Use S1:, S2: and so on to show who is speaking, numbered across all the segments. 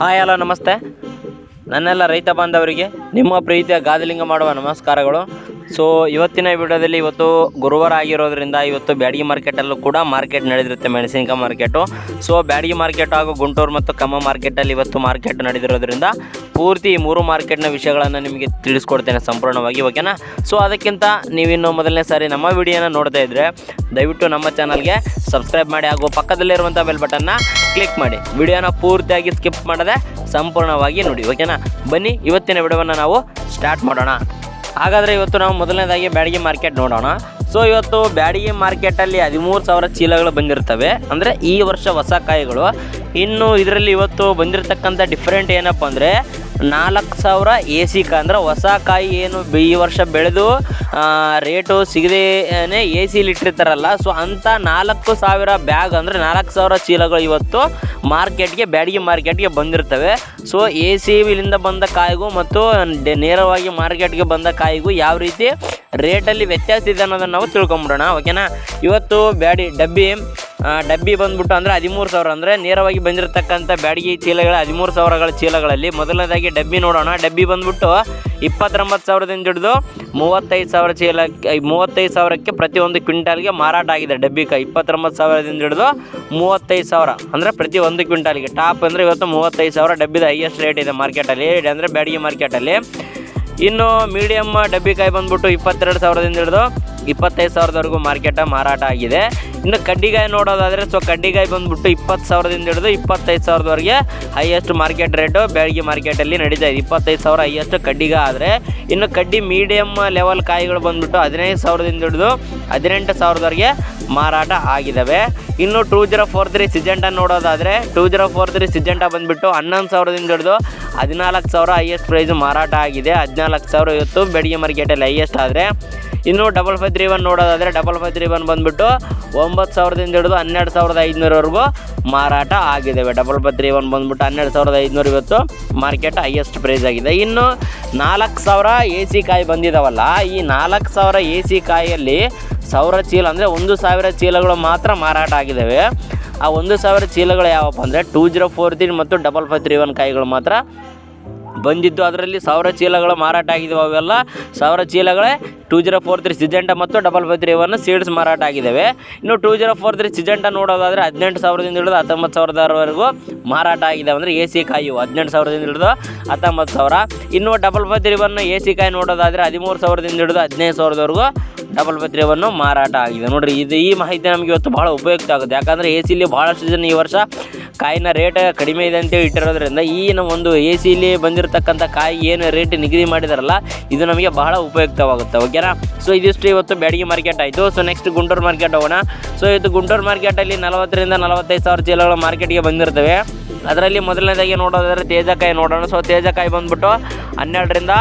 S1: Hi, hello, ನಮಸ್ತೆ. ನನ್ನೆಲ್ಲ ರೈತ ಬಾಂಧವರಿಗೆ, ನಿಮ್ಮ ಪ್ರೀತಿಯ ಗಾದಲಿಂಗ ಮಾಡುವ ನಮಸ್ಕಾರಗಳು. ಸೊ ಇವತ್ತಿನ ವಿಡಿಯೋದಲ್ಲಿ ಇವತ್ತು ಗುರುವಾರ ಆಗಿರೋದ್ರಿಂದ ಇವತ್ತು ಬ್ಯಾಡಗಿ ಮಾರ್ಕೆಟಲ್ಲೂ ಕೂಡ ಮಾರ್ಕೆಟ್ ನಡೆದಿರುತ್ತೆ ಮೆಣಸಿನಕಾಯಿ ಮಾರ್ಕೆಟು ಸೊ ಬ್ಯಾಡಗಿ ಮಾರ್ಕೆಟ್ ಹಾಗೂ ಗುಂಟೂರು ಮತ್ತು ಕಮ್ಮ ಮಾರ್ಕೆಟಲ್ಲಿ ಇವತ್ತು ಮಾರ್ಕೆಟ್ ನಡೆದಿರೋದ್ರಿಂದ ಪೂರ್ತಿ ಮೂರು ಮಾರ್ಕೆಟ್ನ ವಿಷಯಗಳನ್ನು ನಿಮಗೆ ತಿಳಿಸ್ಕೊಡ್ತೇನೆ ಸಂಪೂರ್ಣವಾಗಿ ಓಕೆನಾ ಸೊ ಅದಕ್ಕಿಂತ ನೀವಿನ್ನು ಮೊದಲನೇ ಸಾರಿ ನಮ್ಮ ವಿಡಿಯೋನ ನೋಡ್ತಾ ಇದ್ದರೆ ದಯವಿಟ್ಟು ನಮ್ಮ ಚಾನಲ್ಗೆ ಸಬ್ಸ್ಕ್ರೈಬ್ ಮಾಡಿ ಹಾಗೂ ಪಕ್ಕದಲ್ಲಿರುವಂಥ ಬೆಲ್ ಬಟನ್ನ ಕ್ಲಿಕ್ ಮಾಡಿ. ವಿಡಿಯೋನ ಪೂರ್ತಿಯಾಗಿ ಸ್ಕಿಪ್ ಮಾಡದೆ ಸಂಪೂರ್ಣವಾಗಿ ನೋಡಿ. ಓಕೆನಾ ಬನ್ನಿ, ಇವತ್ತಿನ ವಿಡಿಯೋವನ್ನು ನಾವು ಸ್ಟಾರ್ಟ್ ಮಾಡೋಣ. ಹಾಗಾದರೆ ಇವತ್ತು ನಾವು ಮೊದಲನೇದಾಗಿ ಬ್ಯಾಡಗಿ ಮಾರ್ಕೆಟ್ ನೋಡೋಣ. ಸೊ ಇವತ್ತು ಬ್ಯಾಡಗಿ ಮಾರ್ಕೆಟಲ್ಲಿ ಹದಿಮೂರು ಸಾವಿರ ಚೀಲಗಳು ಬಂದಿರ್ತವೆ. ಅಂದರೆ ಈ ವರ್ಷ ಹೊಸ ಕಾಯಿಗಳು. ಇನ್ನು ಇದರಲ್ಲಿ ಇವತ್ತು ಬಂದಿರತಕ್ಕಂಥ ಡಿಫ್ರೆಂಟ್ ಏನಪ್ಪ ಅಂದರೆ ನಾಲ್ಕು ಸಾವಿರ ಎ ಸಿ ಅಂದ್ರೆ ಹೊಸ ಕಾಯಿ ಏನು ಈ ವರ್ಷ ಬೆಳೆದು ರೇಟು ಸಿಗದೇನೆ ಎ ಸಿಲಿ ಇಟ್ಟಿರ್ತಾರಲ್ಲ. ಸೊ ಅಂಥ ನಾಲ್ಕು ಸಾವಿರ ಬ್ಯಾಗ್ ಅಂದರೆ ನಾಲ್ಕು ಸಾವಿರ ಚೀಲಗಳು ಇವತ್ತು ಮಾರ್ಕೆಟ್ಗೆ, ಬ್ಯಾಡಿಗೆ ಮಾರ್ಕೆಟ್ಗೆ ಬಂದಿರ್ತವೆ. ಸೊ ಎ ಸಿ ಇಲ್ಲಿಂದ ಬಂದ ಕಾಯಿಗೂ ಮತ್ತು ನೇರವಾಗಿ ಮಾರ್ಕೆಟ್ಗೆ ಬಂದ ಕಾಯಿಗೂ ಯಾವ ರೀತಿ ರೇಟಲ್ಲಿ ವ್ಯತ್ಯಾಸ ಇದೆ ಅನ್ನೋದನ್ನು ನಾವು ತಿಳ್ಕೊಂಬಿಡೋಣ. ಓಕೆನಾ ಇವತ್ತು ಬ್ಯಾಡಿ ಡಬ್ಬಿ ಡಬ್ಬಿ ಬಂದ್ಬಿಟ್ಟು ಅಂದರೆ ಹದಿಮೂರು ಸಾವಿರ ಅಂದರೆ ನೇರವಾಗಿ ಬಂದಿರತಕ್ಕಂಥ ಬ್ಯಾಡಗಿ ಚೀಲಗಳ ಹದಿಮೂರು ಸಾವಿರಗಳ ಚೀಲಗಳಲ್ಲಿ. ಮೊದಲನೇದಾಗಿ ಡಬ್ಬಿ ನೋಡೋಣ. ಡಬ್ಬಿ ಬಂದ್ಬಿಟ್ಟು ಇಪ್ಪತ್ತೊಂಬತ್ತು ಸಾವಿರದಿಂದ ಹಿಡಿದು ಮೂವತ್ತೈದು ಸಾವಿರ ಚೀಲಕ್ಕೆ ಮೂವತ್ತೈದು ಸಾವಿರಕ್ಕೆ ಪ್ರತಿಯೊಂದು ಕ್ವಿಂಟಾಲ್ಗೆ ಮಾರಾಟ ಆಗಿದೆ ಡಬ್ಬಿಕಾಯಿ ಇಪ್ಪತ್ತೊಂಬತ್ತು ಸಾವಿರದಿಂದ ಹಿಡಿದು ಮೂವತ್ತೈದು ಸಾವಿರ ಅಂದರೆ ಪ್ರತಿ ಒಂದು ಕ್ವಿಂಟಾಲ್ಗೆ. ಟಾಪ್ ಅಂದರೆ ಇವತ್ತು ಮೂವತ್ತೈದು ಸಾವಿರ. ಡಬ್ಬಿದ ಹೈಯೆಸ್ಟ್ ರೇಟ್ ಇದೆ ಮಾರ್ಕೆಟಲ್ಲಿ. ಅಂದರೆ ಬ್ಯಾಡಗಿ ಮಾರ್ಕೆಟಲ್ಲಿ. ಇನ್ನು ಮೀಡಿಯಮ್ ಡಬ್ಬಿಕಾಯಿ ಬಂದ್ಬಿಟ್ಟು ಇಪ್ಪತ್ತೆರಡು ಸಾವಿರದಿಂದ ಹಿಡಿದು ಇಪ್ಪತ್ತೈದು ಸಾವಿರದವರೆಗೂ ಮಾರ್ಕೆಟ ಮಾರಾಟ ಆಗಿದೆ. ಇನ್ನು ಕಡ್ಡಿಗಾಯಿ ನೋಡೋದಾದರೆ ಸೊ ಕಡ್ಡಿಗಾಯಿ ಬಂದ್ಬಿಟ್ಟು ಇಪ್ಪತ್ತು ಸಾವಿರದಿಂದ ಹಿಡಿದು ಇಪ್ಪತ್ತೈದು ಸಾವಿರದವರೆಗೆ ಹೈಯೆಸ್ಟ್ ಮಾರ್ಕೆಟ್ ರೇಟು ಬೆಳಗ್ಗೆ ಮಾರ್ಕೆಟಲ್ಲಿ ನಡೀತಾ ಇದೆ. ಇಪ್ಪತ್ತೈದು ಸಾವಿರ ಹೈಯೆಸ್ಟ್ ಕಡ್ಡಿಗ ಆದರೆ, ಇನ್ನು ಕಡ್ಡಿ ಮೀಡಿಯಮ್ ಲೆವೆಲ್ ಕಾಯಿಗಳು ಬಂದ್ಬಿಟ್ಟು ಹದಿನೈದು ಸಾವಿರದಿಂದ ಹಿಡಿದು ಹದಿನೆಂಟು ಸಾವಿರದವರೆಗೆ ಮಾರಾಟ ಆಗಿದ್ದಾವೆ ಇನ್ನು two zero four three Syngenta ನೋಡೋದಾದರೆ two zero four three Syngenta ಬಂದುಬಿಟ್ಟು ಹನ್ನೊಂದು ಸಾವಿರದಿಂದ ಹಿಡಿದು ಹದಿನಾಲ್ಕು ಸಾವಿರ ಹೈಯೆಸ್ಟ್ ಪ್ರೈಸ್ ಮಾರಾಟ ಆಗಿದೆ. ಹದಿನಾಲ್ಕು ಸಾವಿರ ಇವತ್ತು ಬೆಳಗ್ಗೆ ಮಾರ್ಕೆಟಲ್ಲಿ ಹೈಯೆಸ್ಟ್ ಆದರೆ. ಇನ್ನು ಡಬಲ್ ಫೈವ್ ತ್ರೀ ಒನ್ ನೋಡೋದಾದರೆ ಡಬಲ್ ಫೈವ್ ತ್ರೀ ಒನ್ ಬಂದುಬಿಟ್ಟು ಒಂಬತ್ತು ಸಾವಿರದಿಂದ ಹಿಡಿದು ಹನ್ನೆರಡು ಸಾವಿರದ ಐದುನೂರವರೆಗೂ ಮಾರಾಟ ಆಗಿದ್ದಾವೆ ಡಬಲ್ ಫೈವ್ ತ್ರೀ ಒನ್ ಬಂದುಬಿಟ್ಟು ಹನ್ನೆರಡು ಸಾವಿರದ ಐದುನೂರು ಇವತ್ತು ಮಾರ್ಕೆಟ್ ಹೈಯೆಸ್ಟ್ ಪ್ರೈಸ್ ಆಗಿದೆ. ಇನ್ನು ನಾಲ್ಕು ಸಾವಿರ ಎ ಸಿ ಕಾಯಿ ಬಂದಿದ್ದಾವಲ್ಲ ಈ ನಾಲ್ಕು ಸಾವಿರ ಎ ಸಿ ಕಾಯಿಯಲ್ಲಿ ಸಾವಿರ ಚೀಲ ಅಂದರೆ ಒಂದು ಸಾವಿರ ಚೀಲಗಳು ಮಾತ್ರ ಮಾರಾಟ ಆಗಿದ್ದಾವೆ ಆ ಒಂದು ಸಾವಿರ ಚೀಲಗಳು ಯಾವಪ್ಪ ಅಂದರೆ ಟೂ ಜೀರೋ ಫೋರ್ ತ್ರೀ ಮತ್ತು ಡಬಲ್ ಫೈವ್ ತ್ರೀ ಒನ್ ಕಾಯಿಗಳು ಮಾತ್ರ ಬಂದಿದ್ದು. ಅದರಲ್ಲಿ ಸಾವಿರ ಚೀಲಗಳು ಮಾರಾಟ ಆಗಿದ್ದಾವೆ ಅವೆಲ್ಲ ಸಾವಿರ ಚೀಲಗಳೇ two zero four three Syngenta ಮತ್ತು double five three one seeds ಮಾರಾಟ ಆಗಿದ್ದಾವೆ ಇನ್ನು two zero four three Syngenta ನೋಡೋದಾದರೆ ಹದಿನೆಂಟು ಸಾವಿರದಿಂದ ಹಿಡಿದು ಹತ್ತೊಂಬತ್ತು ಸಾವಿರದವರೆಗೂ ಮಾರಾಟ ಆಗಿದ್ದಾವೆ ಅಂದರೆ ಎ ಸಿ ಕಾಯಿ ಹದಿನೆಂಟು ಸಾವಿರದಿಂದ ಹಿಡಿದು ಹತ್ತೊಂಬತ್ತು ಸಾವಿರ. ಇನ್ನು double five three one A C ಕಾಯಿ ನೋಡೋದಾದರೆ ಹದಿಮೂರು ಸಾವಿರದಿಂದ ಹಿಡಿದು ಹದಿನೈದು ಸಾವಿರದವರೆಗೂ ಡಬಲ್ ತ್ರೀ ಮಾರಾಟ ಆಗಿದೆ. ನೋಡ್ರಿ, ಇದು ಈ ಮಾಹಿತಿ ನಮಗೆ ಇವತ್ತು ಭಾಳ ಉಪಯುಕ್ತ ಆಗುತ್ತೆ. ಯಾಕಂದರೆ ಎ ಸಿಲಿ ಭಾಳಷ್ಟು ಜನ ಈ ವರ್ಷ ಕಾಯಿನ ರೇಟ್ ಕಡಿಮೆ ಇದೆ ಅಂತೇಳಿ ಇಟ್ಟಿರೋದ್ರಿಂದ ಈ ಒಂದು ಎ ಸಿಲಿ ಬಂದಿರತಕ್ಕಂಥ ಕಾಯಿ ಏನು ರೇಟ್ ನಿಗದಿ ಮಾಡಿದಾರಲ್ಲ, ಇದು ನಮಗೆ ಬಹಳ ಉಪಯುಕ್ತವಾಗುತ್ತೆ. ಓಕೆನಾ ಸೊ ಇದಿಷ್ಟು ಇವತ್ತು ಬ್ಯಾಡಗಿ ಮಾರ್ಕೆಟ್ ಆಯಿತು. ಸೊ ನೆಕ್ಸ್ಟ್ ಗುಂಟೂರು ಮಾರ್ಕೆಟ್ ಹೋಗೋಣ. ಸೊ ಇದು ಗುಂಟೂರು ಮಾರ್ಕೆಟಲ್ಲಿ ನಲವತ್ತರಿಂದ ನಲವತ್ತೈದು ಸಾವಿರ ಚೀಲಗಳು ಮಾರ್ಕೆಟ್ಗೆ ಬಂದಿರ್ತವೆ. ಅದರಲ್ಲಿ ಮೊದಲನೇದಾಗಿ ನೋಡೋದಾದ್ರೆ ತೇಜಕಾಯಿ ನೋಡೋಣ. ಸೊ ತೇಜಕಾಯಿ ಬಂದ್ಬಿಟ್ಟು ಹನ್ನೆರಡರಿಂದ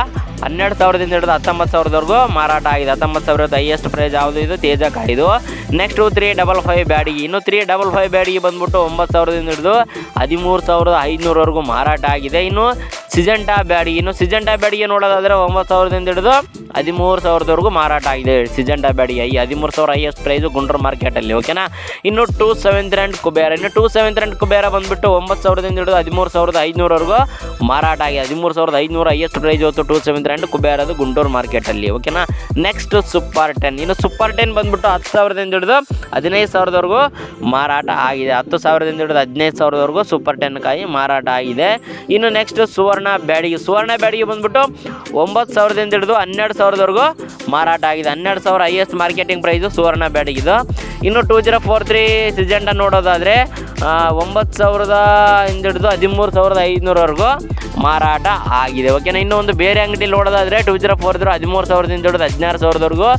S1: ಹನ್ನೆರಡು ಸಾವಿರದಿಂದ ಹಿಡಿದು ಹತ್ತೊಂಬತ್ತು ಸಾವಿರದವರೆಗೂ ಮಾರಾಟ ಆಗಿದೆ. ಹತ್ತೊಂಬತ್ತು ಸಾವಿರದ ಹೈಯೆಸ್ಟ್ ಪ್ರೈಸ್ ಯಾವುದು ಇದು? ತೇಜಕಾಯಿದು next three double five Byadgi. ಇನ್ನು ತ್ರೀ ಡಬಲ್ ಫೈವ್ ಬ್ಯಾಡಿಗೆ ಬಂದ್ಬಿಟ್ಟು ಒಂಬತ್ತು ಸಾವಿರದಿಂದ ಹಿಡಿದು ಹದಿಮೂರು ಸಾವಿರದ ಐದುನೂರವರೆಗೂ ಮಾರಾಟ ಆಗಿದೆ. ಇನ್ನು ಸಿಜೆಂಟಾ ಬ್ಯಾಡಿಗೆ. ಇನ್ನು ಸಿಜೆಂಟಾ ಬ್ಯಾಡಿಗೆ ನೋಡೋದಾದರೆ ಒಂಬತ್ತು ಸಾವಿರದಿಂದ ಹಿಡಿದು ಹದಿಮೂರು ಸಾವಿರದವರೆಗೂ ಮಾರಾಟ ಆಗಿದೆ. ಸಿಜೆಂಟಾ ಬ್ಯಾಡಿಗೆ. ಈ ಹದಿಮೂರು ಸಾವಿರ ಹೈಯೆಸ್ಟ್ ಪ್ರೈಸು ಗುಂಡ್ರ ಮಾರ್ಕೆಟಲ್ಲಿ ಓಕೆನಾ ಇನ್ನು ಟೂ ಸೆವೆನ್ ರ್ಯಾಂಡ್ ಕುಬೇರ ಇನ್ನು ಟೂ ಸೆವೆಂತ್ ರ್ಯಾಂಡ್ ಕುಬೇರ ಬಂದ್ಬಿಟ್ಟು ಒಂಬತ್ತು ಸಾವಿರದಿಂದ ಹಿಡಿದು ಹದಿಮೂರು ಸಾವಿರದ ಐದುನೂರವರೆಗೂ ಮಾರಾಟ ಆಗಿದೆ. ಹದಿಮೂರು ಸಾವಿರದ ಐದುನೂರು ಹೈಯೆಸ್ಟ್ ಪ್ರೈಸ್ ಇವತ್ತು ಟೂ ಸೆವೆನ್ ತ್ರೆಂಡ್ ಕುಬೇರದು ಗುಂಟೂರು ಮಾರ್ಕೆಟಲ್ಲಿ ಓಕೆನಾ ನೆಕ್ಸ್ಟ್ ಸೂಪರ್ ಟೆನ್ ಇನ್ನು ಸೂಪರ್ ಟೆನ್ ಬಂದ್ಬಿಟ್ಟು ಹತ್ತು ಸಾವಿರದಿಂದ ಹಿಡಿದು ಹದಿನೈದು ಸಾವಿರದವರೆಗೂ ಮಾರಾಟ ಆಗಿದೆ. ಹತ್ತು ಸಾವಿರದಿಂದ ಹಿಡಿದು ಹದಿನೈದು ಸಾವಿರದವರೆಗೂ ಸೂಪರ್ ಟೆನ್ ಕಾಯಿ ಮಾರಾಟ ಆಗಿದೆ. ಇನ್ನು ನೆಕ್ಸ್ಟ್ ಸುವರ್ಣ ಬ್ಯಾಡಿಗೆ. ಸುವರ್ಣ ಬ್ಯಾಡಿಗೆ ಬಂದ್ಬಿಟ್ಟು ಒಂಬತ್ತು ಸಾವಿರದಿಂದ ಹಿಡಿದು ಹನ್ನೆರಡು ಸಾವಿರದವರೆಗೂ ಮಾರಾಟ ಆಗಿದೆ. ಹನ್ನೆರಡು ಸಾವಿರ ಹೈಯೆಸ್ಟ್ ಮಾರ್ಕೆಟಿಂಗ್ ಪ್ರೈಸು ಸುವರ್ಣ ಬ್ಯಾಡಿಗಿದು. ಇನ್ನು two zero four three Syngenta ನೋಡೋದಾದರೆ ಒಂಬತ್ತು ಸಾವಿರದ ಇಂದ ಹಿಡಿದು ಹದಿಮೂರು ಸಾವಿರದ ಐದುನೂರವರೆಗೂ ಮಾರಾಟ ಆಗಿದೆ. ಓಕೆನಾ ಇನ್ನೂ ಒಂದು ಬೇರೆ ಅಂಗಡಿ ನೋಡೋದಾದರೆ ಟೂ ಜೀರೋ ಫೋರ್ ಜೀರೋ ಹದಿಮೂರು ಸಾವಿರದಿಂದ ಹಿಡಿದು ಹದಿನಾರು ಸಾವಿರದವರೆಗೂ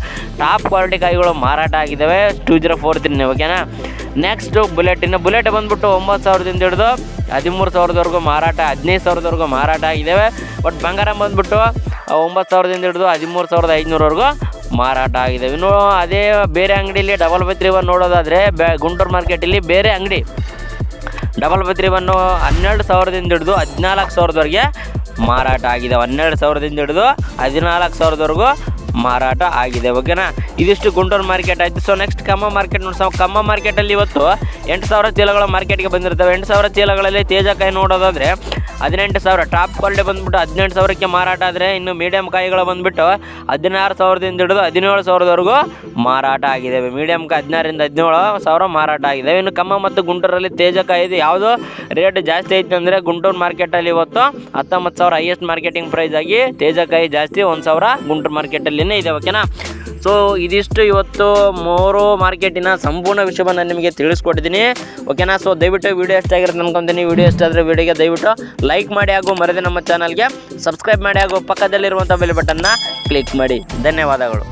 S1: ಟಾಪ್ ಕ್ವಾಲಿಟಿ ಕಾಯಿಗಳು ಮಾರಾಟ ಆಗಿದ್ದಾವೆ ಟೂ ಜೀರೋ ಫೋರ್ ತ್ರೀ ಓಕೆನಾ ನೆಕ್ಸ್ಟು ಬುಲೆಟ್ ಇನ್ನು ಬುಲೆಟ್ ಬಂದ್ಬಿಟ್ಟು ಒಂಬತ್ತು ಸಾವಿರದಿಂದ ಹಿಡಿದು ಹದಿಮೂರು ಸಾವಿರದವರೆಗೂ ಮಾರಾಟ, ಹದಿನೈದು ಸಾವಿರದವರೆಗೂ ಮಾರಾಟ ಆಗಿದ್ದಾವೆ ಬಟ್ ಬಂಗಾರ ಬಂದ್ಬಿಟ್ಟು ಒಂಬತ್ತು ಸಾವಿರದಿಂದ ಹಿಡಿದು ಹದಿಮೂರು ಸಾವಿರದ ಐದುನೂರವರೆಗೂ ಮಾರಾಟ ಆಗಿದೆ. ಇನ್ನು ಅದೇ ಬೇರೆ ಅಂಗಡಿಯಲ್ಲಿ ಡಬಲ್ ಬೈ ತ್ರೀ ಒನ್ ನೋಡೋದಾದರೆ ಬೇ ಗುಂಟೂರು ಮಾರ್ಕೆಟಲ್ಲಿ ಬೇರೆ ಅಂಗಡಿ. ಡಬಲ್ ಬೈ ತ್ರೀ ಒನ್ನು ಹನ್ನೆರಡು ಸಾವಿರದಿಂದ ಹಿಡಿದು ಹದಿನಾಲ್ಕು ಸಾವಿರದವರೆಗೆ ಮಾರಾಟ ಆಗಿದೆ. ಹನ್ನೆರಡು ಸಾವಿರದಿಂದ ಹಿಡಿದು ಹದಿನಾಲ್ಕು ಸಾವಿರದವರೆಗೂ ಮಾರಾಟ ಆಗಿದೆ. ಓಕೆನಾ ಇದಿಷ್ಟು ಗುಂಟೂರು ಮಾರ್ಕೆಟ್ ಆಯಿತು. ಸೊ ನೆಕ್ಸ್ಟ್ ಕಮ್ಮ ಮಾರ್ಕೆಟ್ ನೋಡಿ ಸೊ ಕಮ್ಮ ಮಾರ್ಕೆಟಲ್ಲಿ ಇವತ್ತು ಎಂಟು ಸಾವಿರ ಚೀಲಗಳು ಮಾರ್ಕೆಟ್ಗೆ ಬಂದಿರ್ತವೆ ಎಂಟು ಸಾವಿರ ಚೀಲಗಳಲ್ಲಿ ತೇಜಕಾಯಿ ನೋಡೋದಾದರೆ ಹದಿನೆಂಟು ಸಾವಿರ. ಟಾಪ್ ಕ್ವಾಲಿಟಿ ಬಂದ್ಬಿಟ್ಟು ಹದಿನೆಂಟು ಸಾವಿರಕ್ಕೆ ಮಾರಾಟ ಆದರೆ ಇನ್ನು ಮೀಡಿಯಂ ಕಾಯಿಗಳು ಬಂದ್ಬಿಟ್ಟು ಹದಿನಾರು ಸಾವಿರದಿಂದ ಹಿಡಿದು ಹದಿನೇಳು ಸಾವಿರದವರೆಗೂ ಮಾರಾಟ ಆಗಿದ್ದಾವೆ ಮೀಡಿಯಂ ಕಾಯಿ ಹದಿನಾರರಿಂದ ಹದಿನೇಳು ಸಾವಿರ ಮಾರಾಟ ಆಗಿದ್ದಾವೆ ಇನ್ನು ಕಮ್ಮ ಮತ್ತು ಗುಂಟೂರಲ್ಲಿ ತೇಜಕಾಯಿ ಇದು ಯಾವುದು? ರೇಟ್ ಜಾಸ್ತಿ ಐತೆ ಅಂದರೆ ಗುಂಟೂರು ಮಾರ್ಕೆಟಲ್ಲಿ ಇವತ್ತು ಹತ್ತೊಂಬತ್ತು ಸಾವಿರ ಹೈಯೆಸ್ಟ್ ಮಾರ್ಕೆಟಿಂಗ್ ಪ್ರೈಸ್ ಆಗಿ ತೇಜಕಾಯಿ ಜಾಸ್ತಿ ಒಂದು ಸಾವಿರ ಗುಂಟೂರು ಮಾರ್ಕೆಟಲ್ಲಿನೇ ಇದೆ ಓಕೆನಾ ಸೊ ಇದಿಷ್ಟು ಇವತ್ತು ಮೂರು ಮಾರ್ಕೆಟಿನ ಸಂಪೂರ್ಣ ವಿಷಯವನ್ನು ನಿಮಗೆ ತಿಳಿಸ್ಕೊಟ್ಟಿದ್ದೀನಿ ಓಕೆನಾ ಸೊ ದಯವಿಟ್ಟು ವಿಡಿಯೋ ಎಷ್ಟಾಗಿರುತ್ತೆ ಅನ್ಕೊಂತೀನಿ. ವಿಡಿಯೋ ವೀಡಿಯೋಗೆ ವಿಡಿಯೋಗೆ ದಯವಿಟ್ಟು ಲೈಕ್ ಮಾಡಿ ಹಾಗೂ ಮರದೆ ನಮ್ಮ ಚಾನಲ್ಗೆ ಸಬ್ಸ್ಕ್ರೈಬ್ ಮಾಡಿ ಹಾಗೂ ಪಕ್ಕದಲ್ಲಿರುವಂಥ ಬೆಲ್ ಬಟನ್ನ ಕ್ಲಿಕ್ ಮಾಡಿ. ಧನ್ಯವಾದಗಳು.